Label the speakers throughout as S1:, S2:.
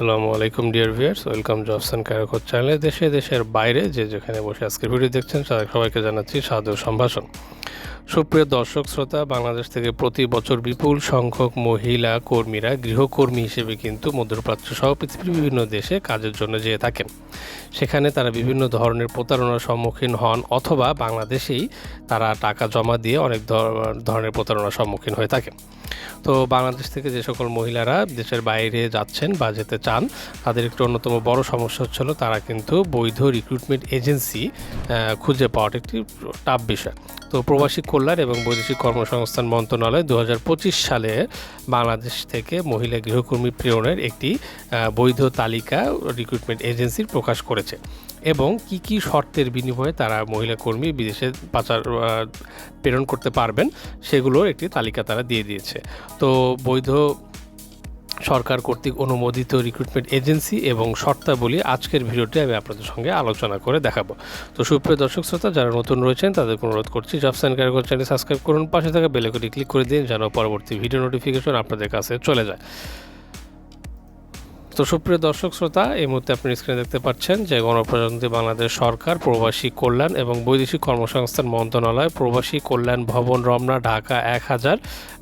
S1: আসসালামু আলাইকুম dear viewers welcome jobs and career চ্যানেলে দেশে দেশের বাইরে যে যেখানে বসে আজকের ভিডিও দেখছেন, সবাইকে জানাচ্ছি সাদর সম্ভাষণ। সুপ্রিয় দর্শক, শ্রোতা, বাংলাদেশ থেকে প্রতি বছর বিপুল সংখ্যক মহিলা কর্মীরা গৃহকর্মী হিসেবে কিন্তু মধ্যপ্রাচ্য সহ পৃথিবীর বিভিন্ন দেশে কাজের জন্য যেয়ে থাকেন। সেখানে তারা বিভিন্ন ধরনের প্রতারণার সম্মুখীন হন অথবা বাংলাদেশেই তারা টাকা জমা দিয়ে অনেক ধর- ধরনের প্রতারণার সম্মুখীন হয়ে থাকেন। তো বাংলাদেশ থেকে যে সকল মহিলারা দেশের বাইরে যাচ্ছেন বা যেতে চান, তাদের একটু অন্যতম বড় সমস্যা হচ্ছিল তারা কিন্তু বৈধ রিক্রুটমেন্ট এজেন্সি খুঁজে পাওয়াটা একটি টাফ বিষয়। তো প্রবাসী কল্যাণ এবং বৈদেশিক কর্মসংস্থান মন্ত্রণালয় দু হাজার পঁচিশ সালে বাংলাদেশ থেকে মহিলা গৃহকর্মী প্রেরণের একটি বৈধ তালিকা রিক্রুটমেন্ট এজেন্সির প্রকাশ করেছে। এবং কি কি শর্তের বিনিময়ে তারা মহিলা কর্মী বিদেশে পাচার প্রেরণ করতে পারবেন, সেগুলোর একটি তালিকা তারা দিয়ে দিয়েছে। তো বৈধ সরকার কর্তৃক অনুমোদিত রিক্রুটমেন্ট এজেন্সি এবং শর্তাবলী। আজকের ভিডিওটি আমি আপনাদের সঙ্গে আলোচনা করে দেখাবো। তো সুপ্রিয় দর্শক শ্রোতা, যারা নতুন রয়েছেন, তাদেরকে অনুরোধ করছি jobs and career channel subscribe করুন। পাশে থাকা বেলেকটি ক্লিক করে দিন, যেন পরবর্তী ভিডিও নোটিফিকেশন আপনাদের কাছে চলে যায়। তো সুপ্রিয় দর্শক শ্রোতা, এই মুহূর্তে আপনি স্ক্রিনে দেখতে পাচ্ছেন যে গণপ্রজাতন্ত্রী বাংলাদেশ সরকার, প্রবাসী কল্যাণ এবং বৈদেশিক কর্মসংস্থান মন্ত্রণালয়, প্রবাসী কল্যাণ ভবন রমনা, ঢাকা এক হাজার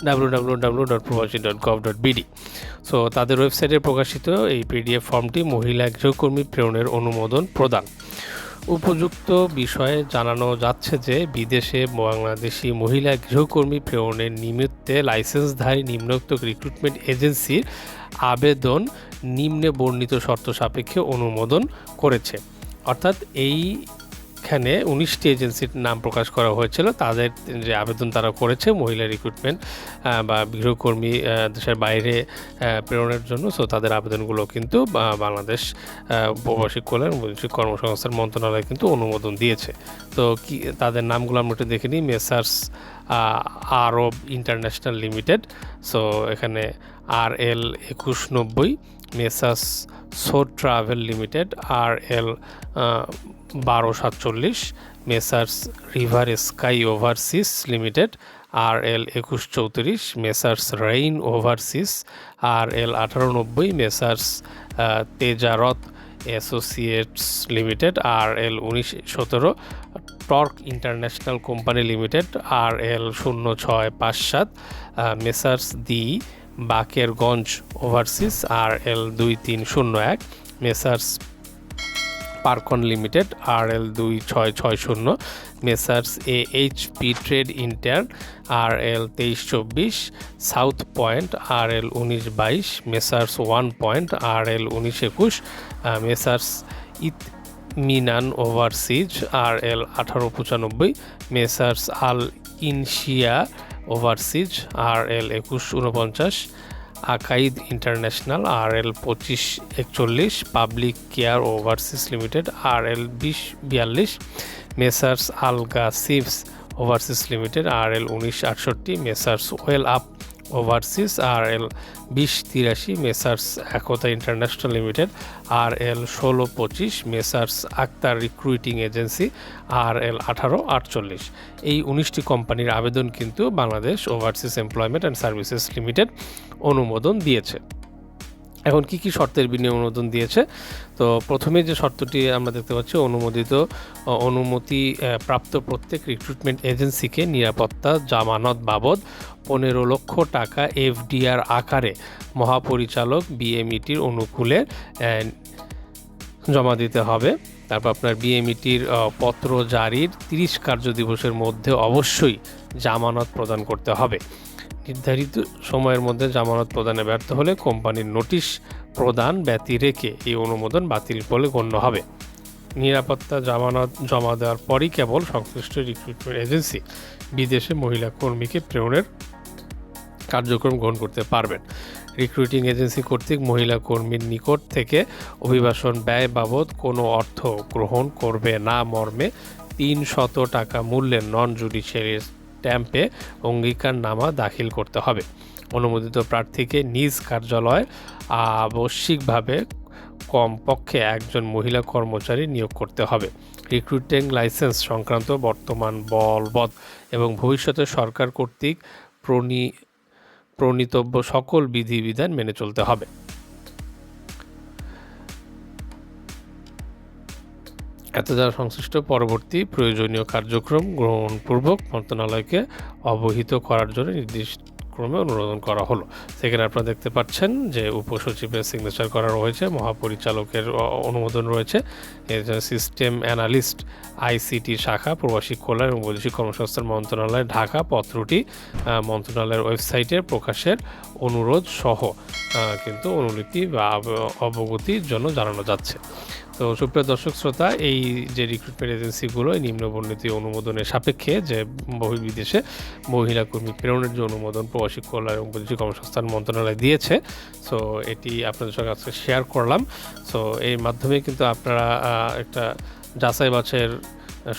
S1: ডাব্লিউ ডট প্রবাসী dot gov dot BD so তাদের ওয়েবসাইটে প্রকাশিত এই পিডিএফ ফর্মটি মহিলা গৃহকর্মী প্রেরণের অনুমোদন প্রদান। উপযুক্ত বিষয়ে জানানো যাচ্ছে যে, বিদেশে বাংলাদেশি মহিলা গৃহকর্মী প্রেরণের নিমিত্তে লাইসেন্সধারী নিম্নোক্ত রিক্রুটমেন্ট এজেন্সির আবেদন নিম্নে বর্ণিত শর্ত সাপেক্ষে অনুমোদন করেছে। অর্থাৎ এইখানে উনিশটি এজেন্সির নাম প্রকাশ করা হয়েছিল। তাদের যে আবেদন তারা করেছে, মহিলা রিক্রুটমেন্ট বা গৃহকর্মী দেশের বাইরে প্রেরণের জন্য। সো তাদের আবেদনগুলো কিন্তু বাংলাদেশ প্রবাসী কল্যাণ বৈদেশিক কর্মসংস্থান মন্ত্রণালয় কিন্তু অনুমোদন দিয়েছে। তো কি, তাদের নামগুলো আমরা একটু দেখে নিই। Messrs Arab international limited. So এখানে আর এল একুশ নব্বই messrs so travel limited R L বারো সাতচল্লিশ messrs river sky overseas limited R L একুশ চৌত্রিশ messrs rain overseas R L আঠারো নব্বই messrs Tejarat associates limited R L উনিশ সতেরো, torque international company limited R L শূন্য ছয় পাঁচ সাত messrs the Bakerganj overseas R L দুই তিন শূন্য এক, মেসার্স পার্কন লিমিটেড আর এল দুই ছয় ছয় শূন্য messrs A H P trade inter R L তেইশ চব্বিশ সাউথ পয়েন্ট আর এল উনিশ বাইশ, messrs one point R L উনিশ একুশ মেসার্স ইত মিনান ওভারসিজ আর এল আঠারো পঁচানব্বই, messrs Al Inshia overseas R L একুশ উনপঞ্চাশ আকাইদ ইন্টারন্যাশনাল আর এল পঁচিশ একচল্লিশ, public care overseas limited R L বিশ বিয়াল্লিশ মেসার্স আলগা সিভস ওভারসিস লিমিটেড আর এল উনিশ আটষট্টি, messrs well up overseas R L বিশ তিরাশি, messrs Ekta international limited R L ষোলো পঁচিশ, messrs Akhtar recruiting agency R L আঠারো আটচল্লিশ। এই উনিশটি কোম্পানির আবেদন কিন্তু Bangladesh overseas employment and services limited অনুমোদন দিয়েছে। এখন কি কি শর্তের বিনিয়োগ অনুমোদন দিয়েছে? তো প্রথমে যে শর্তটি আমরা দেখতে পাচ্ছি, অনুমোদিত অনুমতি প্রাপ্ত প্রত্যেক রিক্রুটমেন্ট এজেন্সিকে নিরাপত্তা জামানত বাবদ পনেরো লক্ষ টাকা এফডিআর আকারে মহাপরিচালক বিএমইটির অনুকূলে জমা দিতে হবে। তারপর আপনার বিএমইটির পত্র জারির তিরিশ কার্য দিবসের মধ্যে অবশ্যই জামানত প্রদান করতে হবে। নির্ধারিত সময়ের মধ্যে জামানত প্রদানে ব্যর্থ হলে কোম্পানির নোটিশ প্রদান ব্যতি রেখে এই অনুমোদন বাতিল বলে গণ্য হবে। নিরাপত্তা জামানত জমা দেওয়ার পরই কেবল সংশ্লিষ্ট রিক্রুটমেন্ট এজেন্সি বিদেশে মহিলা কর্মীকে প্রেরণের কার্যক্রম গ্রহণ করতে পারবেন। রিক্রুটিং এজেন্সি কর্তৃক মহিলা কর্মীর নিকট থেকে অভিবাসন ব্যয় বাবদ কোনো অর্থ গ্রহণ করবে না। মর্মে তিন শত টাকা মূল্যের নন জুডিশিয়ারি স্ট্যাম্পে অঙ্গীকারনামা দাখিল করতে হবে। অনুমোদিত প্রার্থীকে নিজ কার্যালয় আবশ্যিকভাবে কমপক্ষে একজন মহিলা কর্মচারী নিয়োগ করতে হবে। রিক্রুটিং লাইসেন্স সংক্রান্ত বর্তমান বলবৎ এবং ভবিষ্যতে সরকার কর্তৃক প্রণী, প্রণীতব্য সকল বিধিবিধান মেনে চলতে হবে। এত যারা সংশ্লিষ্ট পরবর্তী প্রয়োজনীয় কার্যক্রম গ্রহণপূর্বক মন্ত্রণালয়কে অবহিত করার জন্য নির্দিষ্ট ক্রমে অনুমোদন করা হলো। সেখানে আপনারা দেখতে পাচ্ছেন যে উপসচিবের সিগনেচার করা রয়েছে, মহাপরিচালকের অনুমোদন রয়েছে। সিস্টেম অ্যানালিস্ট আইসিটি শাখা, প্রবাসী কল্যাণ এবং বৈদেশিক কর্মসংস্থান মন্ত্রণালয়, ঢাকা, পত্রটি মন্ত্রণালয়ের ওয়েবসাইটে প্রকাশের অনুরোধ সহ কিন্তু অনুলিপি বা অবগতির জন্য জানানো যাচ্ছে। তো সুপ্রিয় দর্শক শ্রোতা, এই যে রিক্রুটমেন্ট এজেন্সিগুলো এই নিম্নবর্ণিত অনুমোদনের সাপেক্ষে যে বহির্বিদেশে মহিলা কর্মী প্রেরণের যে অনুমোদন প্রবাসী কল্যাণ এবং বৈদেশিক কর্মসংস্থান মন্ত্রণালয় দিয়েছে সো এটি আপনাদের সঙ্গে আজকে শেয়ার করলাম। সো এর মাধ্যমে কিন্তু আপনারা একটা যাচাই বাছাইয়ের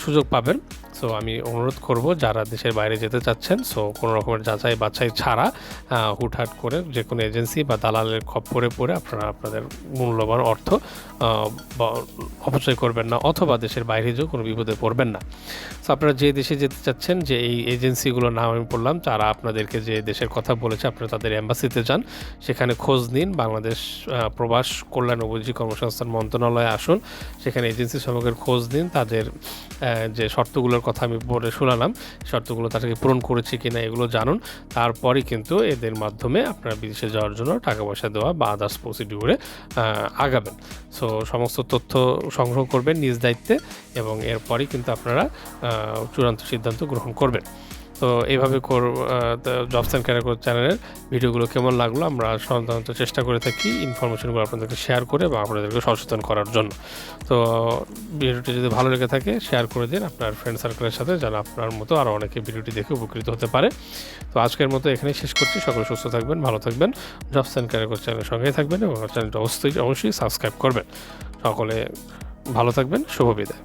S1: সুযোগ পাবেন। সো আমি অনুরোধ করব যারা দেশের বাইরে যেতে চাচ্ছেন সো কোনো রকমের যাচাই বাছাই ছাড়া হুটহাট করে যে কোনো এজেন্সি বা দালালের খপ্পরে পড়ে আপনারা আপনাদের মূল্যবান অর্থ অপচয় করবেন না অথবা দেশের বাইরে যেও কোনো বিপদে পড়বেন না। সো আপনারা যে দেশে যেতে চাচ্ছেন, যে এই এজেন্সিগুলোর নাম আমি বললাম, তারা আপনাদেরকে যে দেশের কথা বলেছে, আপনারা তাদের অ্যাম্বাসিতে যান, সেখানে খোঁজ নিন, বাংলাদেশ প্রবাস কল্যাণ ও কর্মসংস্থান মন্ত্রণালয়ে আসুন, সেখানে এজেন্সি সম্পর্কের খোঁজ নিন, তাদের যে শর্তগুলোর কথা আমি বলে শোনালাম। শর্তগুলো তাদেরকে পূরণ করেছে কিনা এগুলো জানুন। তারপরই কিন্তু এদের মাধ্যমে আপনারা বিদেশে যাওয়ার জন্য টাকা পয়সা দেওয়া বা আদার্স প্রসিডিউরে আগাবেন। সো সমস্ত তথ্য সংগ্রহ করবেন নিজ দায়িত্বে এবং এরপরই কিন্তু আপনারা চূড়ান্ত সিদ্ধান্ত গ্রহণ করবেন। তো এইভাবে কর জবস অ্যান্ড ক্যারিয়ার চ্যানেলের ভিডিওগুলো কেমন লাগল আমরা সাধারণত চেষ্টা করে থাকি ইনফরমেশনগুলো আপনাদেরকে শেয়ার করে বা আপনাদেরকে সচেতন করার জন্য। তো ভিডিওটি যদি ভালো লেগে থাকে শেয়ার করে দিন আপনার ফ্রেন্ড সার্কেলের সাথে যেন আপনার মতো আরও অনেকে ভিডিওটি দেখে উপকৃত হতে পারে। তো আজকের মতো এখানেই শেষ করছি। সকলে সুস্থ থাকবেন, ভালো থাকবেন। জবস অ্যান্ড ক্যারিয়ার চ্যানেলের সঙ্গেই থাকবেন এবং চ্যানেলটা অবশ্যই অবশ্যই সাবস্ক্রাইব করবেন। সকলে ভালো থাকবেন, শুভ বিদায়।